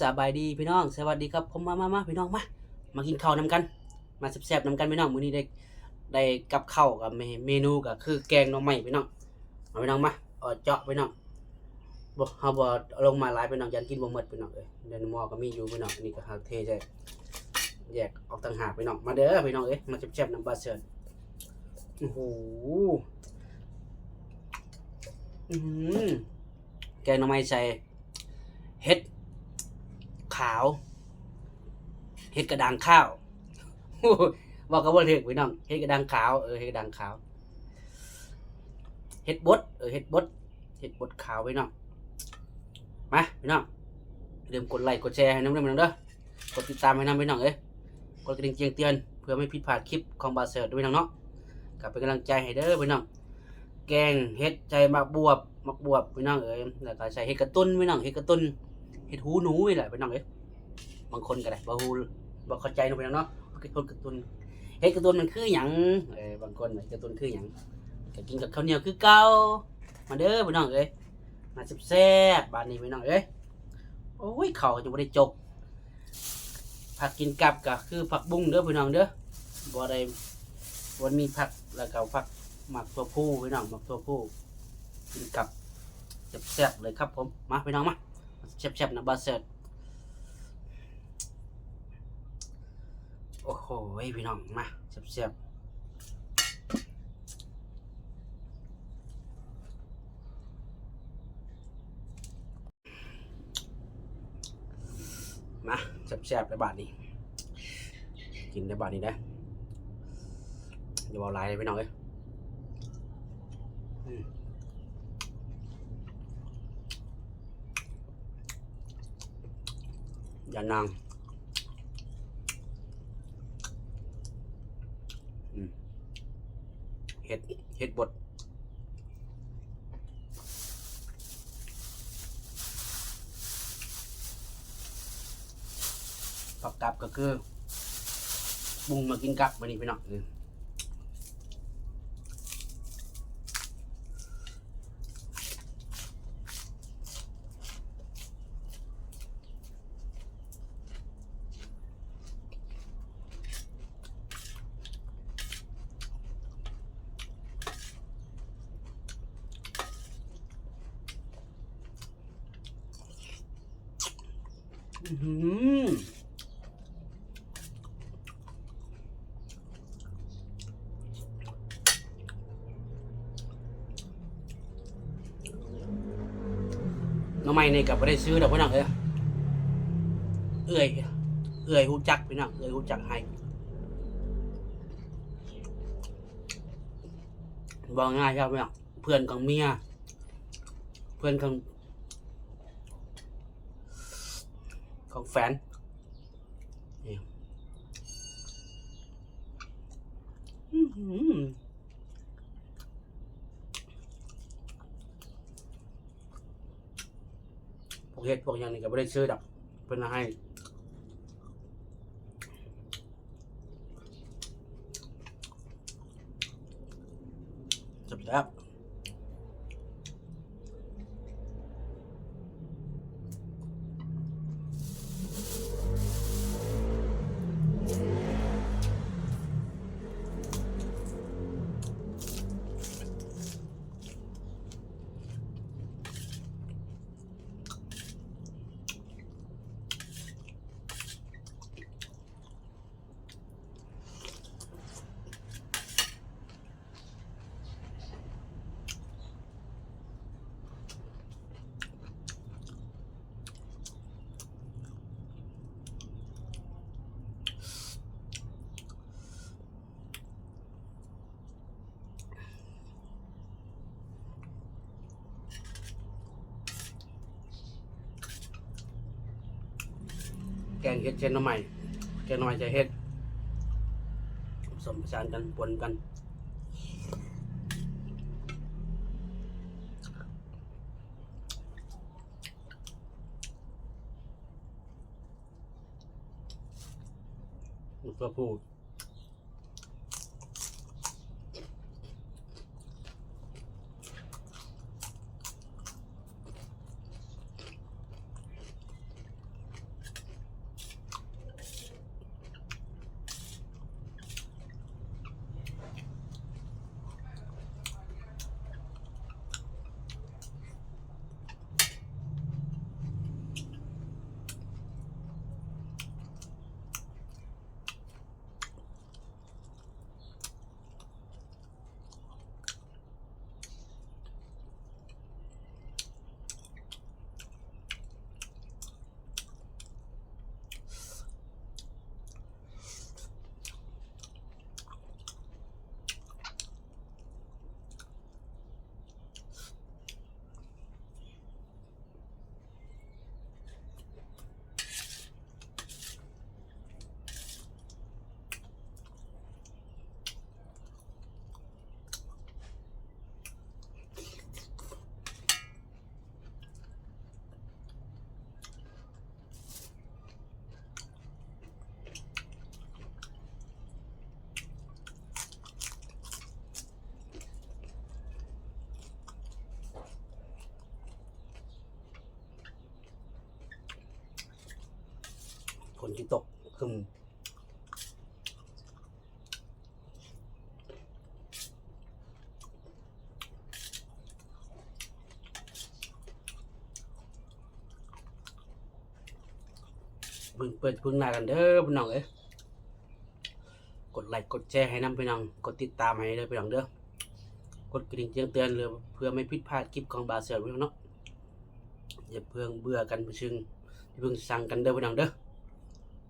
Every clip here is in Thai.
สบายดีพี่น้องสวัสดีครับผมมามามาพี่น้องมามากินข้าวนำกัน มาแซ่บๆนำกันพี่น้องมื้อนี้ได้ได้กับข้าวกับเมนูก็คือแกงหน่อไม้พี่น้องมาพี่น้องมาเอาเจาะพี่น้องบ่เฮาบ่ลงมาหลายพี่น้องยันกินบ่หมดพี่น้องเอ้ยเดี๋ยวในหม้อก็มีอยู่พี่น้องอันนี้ก็หาเทใส่แยกออกต่างหากพี่น้องมาเด้อพี่น้องเอ้ยมาแซ่บๆนำบาเซิร์นโอ้โหอือแกงหน่อไม้ใส่เห็ด ขาวเห็ดกระดางข้าวบอกกับว่าเห็ดพี่น้องเห็ดกระดางขาวเออเห็ดกระดางขาวเห็ดบดเออเห็ดบดเห็ดบดขาวพี่น้องมาพี่น้องอย่มกดไลค์กดแชร์ให้น้ำด้วยพี่น้องเด้อกดติดตามให้น้ำพี่น้องเอ้ยกดกระดิ่งแจ้งเตือนเพื่อไม่ผิดพลาดคลิปของบาเซอร์ด้วยน้องเนาะกลับเป็นกำลังใจให้เด้อพี่น้องแกงเห็ดใจมักบวบมักบวบพี่น้องเอ้ยแล้วก็ใส่เห็ดกระตุ้นพี่น้องเห็ดกระตุ้น เห็ดหูหนูนี่แหละพี่น้องเอ้ยบางคนก็ได้บ่ฮู้บ่เข้าใจเนาะพี่น้องเนาะว่าเห็ดกระตุนเห็ดกระตุนมันคือหยังเออบางคนเห็ดกระตุนคือหยังก็กินกับข้าวเหนียวคือเก่ามาเด้อพี่น้องเอ้ยมาแซ่บๆบานนี้พี่น้องเอ้ยโอ้ยเขาจะบ่ได้จกผักกินกับก็คือผักบุ้งเด้อพี่น้องเด้อบ่ได้บ่มีผักแล้วก็ผักหมักตัวผู้พี่น้องหมักตัวผู้กินกับแซ่บๆเลยครับผมมาพี่น้องมา แซ่บๆนะบาเซตโอ้โหพี่น้องมาแซ่บๆมาแซ่บๆในบาทนี้ กินในบาทนี้ได้อย่าเอาลายเลยพี่น้องเอ้ยอืม ยานางเห็ดเห็ดบดผักกับก็คือบุงมากินกับวันนี้พี่น้อง น้องใหม่นี่กับไม่ได้ซื้อดอกพี่น้องเอ้ยเอื่อย เอื่อยหูจักพี่น้อง เอื่อยหูจักให้บอกง่ายครับพี่น้อง เพื่อนของเมีย เพื่อนของ ของแฟนนี่อื้อหือพวกเห็ดพวกอย่างนี้ก็ไม่ได้ซื้อดอกเพิ่นเอาให้จับแซ่บ กงเห็ดเช่นน้ำใหม่แกงหน้ำใหม่จะเห็ดผสมผสานกันปนกันตัวผู้ นที่ตกคึมเบิ่งเปิดพึ่งหน้ากันเด้อพี่น้องเอ้ยกดไลค์กดแชร์ให้น้ำพี่น้อง กดติดตามให้เด้อพี่น้องเด้อกดกระดิ่งแจ้งเตือนเลยเพื่อไม่ผิดพลาดคลิปของบาเซลพี่น้องเนาะอย่าเพิ่งเบื่อกันไปชึงเพิ่งสั่งกันเด้อพี่น้องเด้อ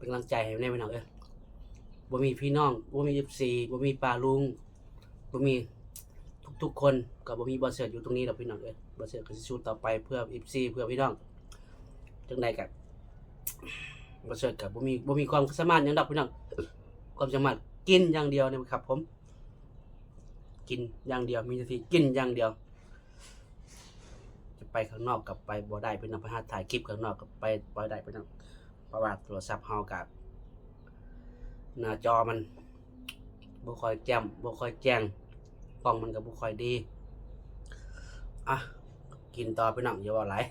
เป็นกำลังใจให้แน่พี่น้องเอ้ยบ่มีพี่น้องบ่มี FC บ่มีป้าลุงบ่มีทุกๆคนก็บ่มีบาเซลอยู่ตรงนี้ดอกพี่น้องเอ้ยบาเซลก็สิสู้ต่อไปเพื่อ FC เพื่อพี่น้องจังใดก็บ่เสิร์ชกับบ่มีบ่มีความสามารถหยังดอกพี่น้องความสามารถกินอย่างเดียวเนี่ยครับผม กินอย่างเดียวมีหน้าที่กินอย่างเดียว จะไปข้างนอกกับไปบ่ได้พี่น้องไปหาถ่ายคลิปข้างนอกกับไปบ่ได้พี่น้อง เพราะว่าโทรศัพท์เฮากับหน้าจอมันบ่ค่อยแจ่มบ่ค่อยแจ้งกล้องมันก็บ่ค่อยดี อะ กินต่อไปน้องอย่าว่าหลาย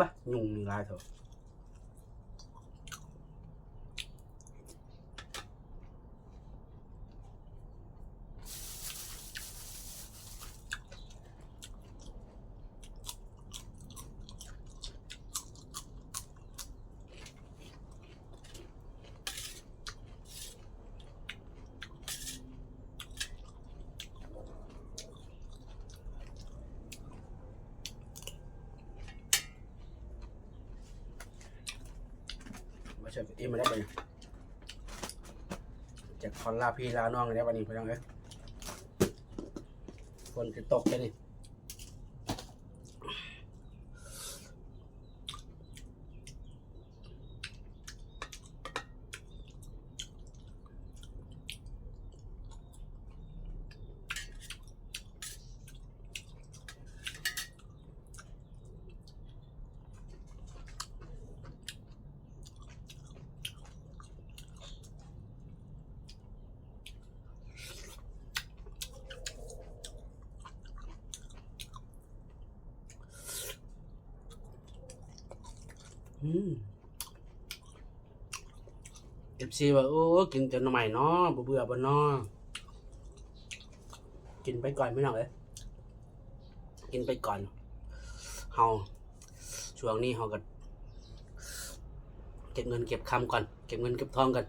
บ้ายุงนี่ เชิญเอ็มมาได้ปะเนี่ยจากคอนลาพี่ลาน้องได้ปะนี่พี่น้องเอ้ยคนจะตกแค่นี้ เอฟซีว่าโอ้กินจนหน่อใหม่เนาะเบื่อบ่เนาะกินไปก่อนพี่หน้องเอ้ยกินไปก่อนเฮาช่วงนี้เฮาก็เก็บเงินเก็บคำก่อน เก็บเงินเก็บทองก่อน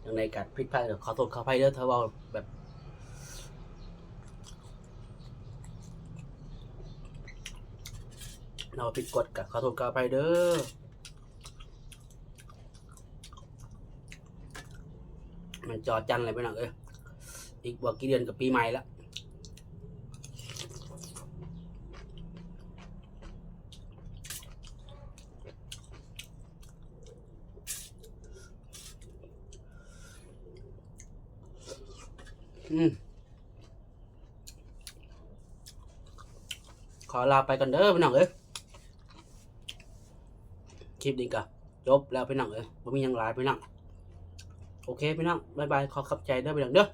อย่างในกัดผิดพลาดขอโทษขออภัยเด้อถ้าเว่าแบบเราผิดกฎกับขอโทษขออภัยเด้อ มันจอจันเลยไปหน่อยเอ้ยอีกบวกกี่เดือนกับปีใหม่ละอขอลาไปกันเด้อพี่น้องเอ้ยคลิปนี้ก็จบแล้วพี่น้องเอ้ยผมมียังหลายพี่น้อง โอเคพี่น้องบายบายขอขับใจได้อพี่น้องเด้อ